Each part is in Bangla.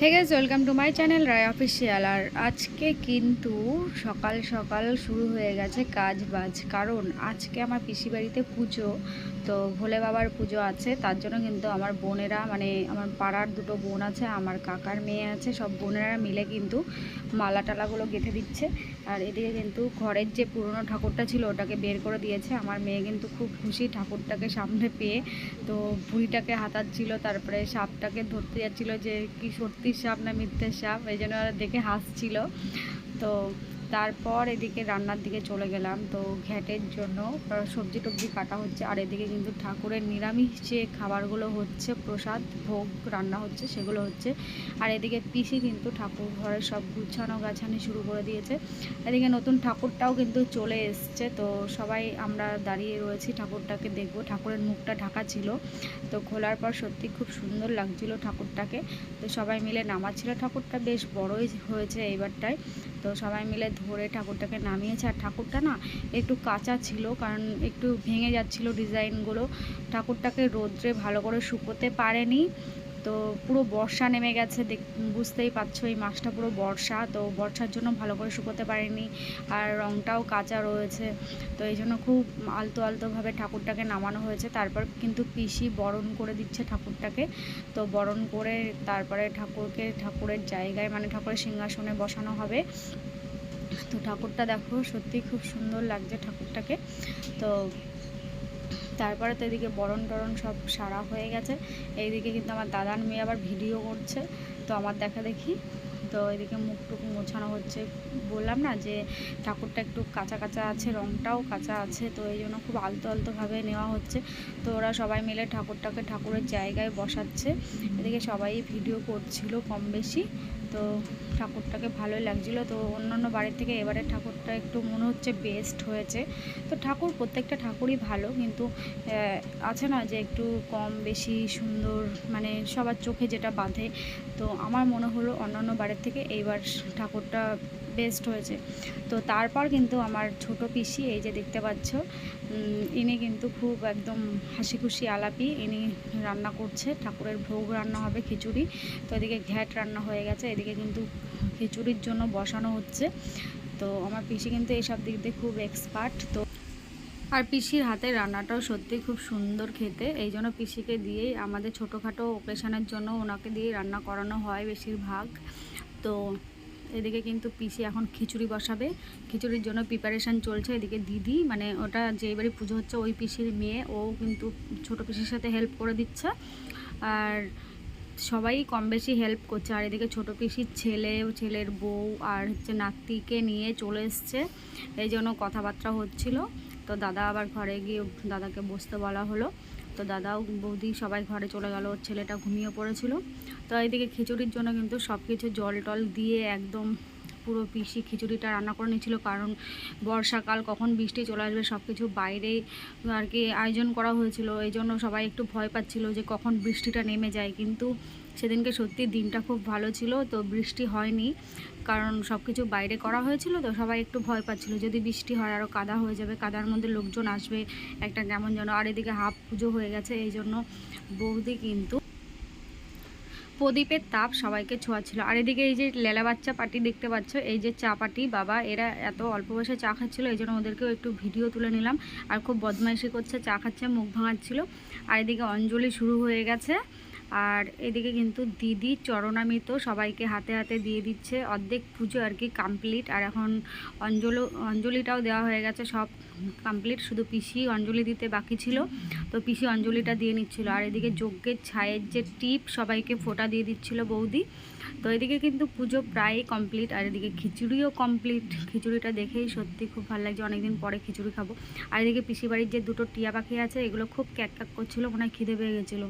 Hey guys welcome to my channel Roy official আর আজকে কিন্তু সকাল সকাল শুরু হয়ে গেছে কাজ বাজ। কারণ আজকে আমার পিসি বাড়িতে পুজো, তো ভোলে বাবার পুজো আছে। তার জন্য কিন্তু আমার বোনেরা মানে আমার পাড়ার দুটো বোন আছে, আমার কাকার মেয়ে আছে, সব বোনেরা মিলে কিন্তু মালা টালাগুলো গেঁথে দিচ্ছে। আর এদিকে কিন্তু ঘরের যে পুরনো ঠাকুরটা ছিল, ওটাকে বের করে দিয়েছে। আমার মেয়ে কিন্তু খুব খুশি ঠাকুরটাকে সামনে পেয়ে। তো ভুঁড়িটাকে হাতাচ্ছিল, তারপরে সাপটাকে ধরতে যাচ্ছিল যে কি সত্যি সাপ না মিথ্যে সাপ এই জন্য দেখে হাসছিল। তো তারপর এদিকে রান্নার দিকে চলে গেলাম। তো ঘ্যাটের জন্য সবজি টবজি কাটা হচ্ছে। আর এদিকে কিন্তু ঠাকুরের নিরামিষ যে খাবারগুলো হচ্ছে, প্রসাদ, ভোগ রান্না হচ্ছে, সেগুলো হচ্ছে। আর এদিকে পিসি কিন্তু ঠাকুর ঘরের সব গুছানো গাছানি শুরু করে দিয়েছে। এদিকে নতুন ঠাকুরটাও কিন্তু চলে এসছে। তো সবাই আমরা দাঁড়িয়ে রয়েছি ঠাকুরটাকে দেখব। ঠাকুরের মুখটা ঢাকা ছিল। তো খোলার পর সত্যি খুব সুন্দর লাগছিল ঠাকুরটাকে। তো সবাই মিলে নামাচ্ছিল। ঠাকুরটা বেশ বড়ই হয়েছে এইবারটায়। তো সবাই মিলে ধরে ঠাকুরটাকে নামিয়েছে। আর ঠাকুরটা না একটু কাঁচা ছিল, কারণ একটু ভেঙে যাচ্ছিল ডিজাইনগুলো ঠাকুরটাকে রোদ্রে ভালো করে শুকোতে পারেনি। তো পুরো বর্ষা নেমে গেছে, দেখ, বুঝতেই পারছ এই মাসটা পুরো বর্ষা, তো বর্ষার জন্য ভালো করে শুকোতে পারেনি আর রংটাও কাঁচা রয়েছে, তো এই জন্য খুব আলতো আলতোভাবে ঠাকুরটাকে নামানো হয়েছে, তারপর কিন্তু পিসি বরণ করে দিচ্ছে ঠাকুরটাকে, তো বরণ করে তারপরে ঠাকুরকে, ঠাকুরের জায়গায় মানে ঠাকুরের সিংহাসনে বসানো হবে, তো ঠাকুরটা দেখো সত্যি খুব সুন্দর লাগছে ঠাকুরটাকে, তো তারপরে তো এদিকে বরণ টরণ সব সারা হয়ে গেছে। এইদিকে কিন্তু আমার দাদার মেয়ে আবার ভিডিও করছে, তো আমার দেখা দেখি। তো এদিকে মুখ টুক মোছানো হচ্ছে। বললাম না যে, ঠাকুরটা একটু কাঁচা কাঁচা আছে, রংটাও কাঁচা আছে, তো এই জন্য খুব আলতো আলতোভাবে নেওয়া হচ্ছে। তো ওরা সবাই মিলে ঠাকুরটাকে ঠাকুরের জায়গায় বসাচ্ছে। এদিকে সবাই ভিডিও করছিল কম বেশি। তো ঠাকুরটাকে ভালোই লাগছিল। তো অন্যান্য বাড়ির থেকে এবারে ঠাকুরটা একটু মনে হচ্ছে বেস্ট হয়েছে। তো ঠাকুর প্রত্যেকটা ঠাকুরই ভালো কিন্তু আছে না যে একটু কম বেশি সুন্দর মানে সবার চোখে যেটা বাঁধে। তো আমার মনে হলো অন্যান্য বাড়ির থেকে এইবার ঠাকুরটা বেস্ট হয়েছে। তো তারপর কিন্তু আমার ছোট পিসি, এই যে দেখতে পাচ্ছ ইনি কিন্তু খুব একদম হাসি খুশি আলাপি। ইনি রান্না করছে, ঠাকুরের ভোগ রান্না হবে, খিচুড়ি। তো এদিকে ঘ্যাট রান্না হয়ে গেছে, এদিকে কিন্তু খিচুড়ির জন্য বসানো হচ্ছে। তো আমার পিসি কিন্তু এইসব দিক দিয়ে খুব এক্সপার্ট তো আর পিসির হাতের রান্নাটাও সত্যি খুব সুন্দর খেতে। এই জন্য পিসিকে দিয়েই আমাদের ছোটোখাটো অকেশানের জন্য ওনাকে দিয়েই রান্না করানো হয় বেশিরভাগ। তো এদিকে কিন্তু পিসি এখন খিচুড়ি বসাবে। খিচুড়ির জন্য প্রিপারেশান চলছে এদিকে দিদি মানে ওটা যে এবারে পুজো হচ্ছে ওই পিসির মেয়ে, ও কিন্তু ছোটো পিসির সাথে হেল্প করে দিচ্ছে। আর সবাই কম বেশি হেল্প করছে। আর এদিকে ছোটো পিসির ছেলে, ছেলের বউ আর হচ্ছে নাতিকে নিয়ে চলে এসছে। এই জন্য কথাবার্তা হচ্ছিল। তো দাদা আবার ঘরে গিয়ে দাদাকে বসতে বলা হলো। তো দাদাও বৌদি সবাই ঘরে চলে গেল ছেলেটা ঘুমিয়ে পড়েছিল। তো এইদিকে খিচুড়ির জন্য কিন্তু সব কিছু জল টল দিয়ে একদম পুরো পিসি খিচুড়িটা রান্না করে নিয়েছিল, কারণ বর্ষাকাল কখন বৃষ্টি চলে আসবে সব কিছু বাইরে আর কি আয়োজন করা হয়েছিল। এই জন্য সবাই একটু ভয় পাচ্ছিল যে কখন বৃষ্টিটা নেমে যায়। কিন্তু সেদিনকে সত্যি দিনটা খুব ভালো ছিল, তো বৃষ্টি হয়নি, কারণ সব কিছু বাইরে করা হয়েছিল, তো সবাই একটু ভয় পাচ্ছিল। যদি বৃষ্টি হয় আরও কাদা হয়ে যাবে, কাদার মধ্যে লোকজন আসবে, একটা কেমন যেন, আর এদিকে হাফ পুজো হয়ে গেছে, এই জন্য বৌদি কিন্তু প্রদীপের তাপ সবাইকে ছোঁয়াচ্ছিল। আর এদিকে এই যে লেলা বাচ্চা পার্টি দেখতে পাচ্ছ, এই যে চা পার্টি, বাবা, এরা এত অল্প বয়সে চা খাচ্ছিল, এই জন্য ওদেরকেও একটু ভিডিও তুলে নিলাম। আর খুব বদমাইশি করছে, চা খাচ্ছে, মুখ ভাঙাচ্ছিল। আর এদিকে অঞ্জলি শুরু হয়ে গেছে। আর এদিকে কিন্তু দিদি, চরণামিত, সবাইকে হাতে হাতে দিয়ে দিচ্ছে। অর্ধেক পুজো আর কি কমপ্লিট আর এখন অঞ্জলি অঞ্জলিটাও দেওয়া হয়ে গেছে, সব কমপ্লিট শুধু পিসি অঞ্জলি দিতে বাকি ছিল। তো পিসি অঞ্জলিটা দিয়ে নিচ্ছিল। আর এদিকে যজ্ঞের ছায়ের যে টিপ, সবাইকে ফোঁটা দিয়ে দিচ্ছিল বৌদি। তো এদিকে কিন্তু পুজো প্রায় কমপ্লিট আর এদিকে খিচুড়িও কমপ্লিট খিচুড়িটা দেখেই সত্যি খুব ভালো লাগছে, অনেকদিন পরে খিচুড়ি খাব। আর এদিকে পিসি বাড়ির যে দুটো টিয়া পাখি আছে, এগুলো খুব ক্যাক ক্যাক করছিল, মনে হয় খিদে পেয়ে গেছিল।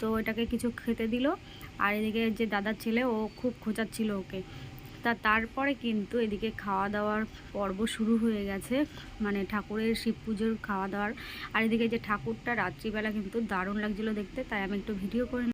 তো এটাকে কিছু খেতে দিল। আর এদিকে যে দাদার ছেলে, ও খুব খোঁচাচ্ছিল ওকে। তা তারপরে কিন্তু এদিকে খাওয়া দাওয়ার পর্ব শুরু হয়ে গেছে। মানে ঠাকুরের শিব পুজোর খাওয়া দাওয়ার আর এদিকে যে ঠাকুরটা রাত্রিবেলা কিন্তু দারুণ লাগছিল দেখতে, তাই আমি একটু ভিডিও করে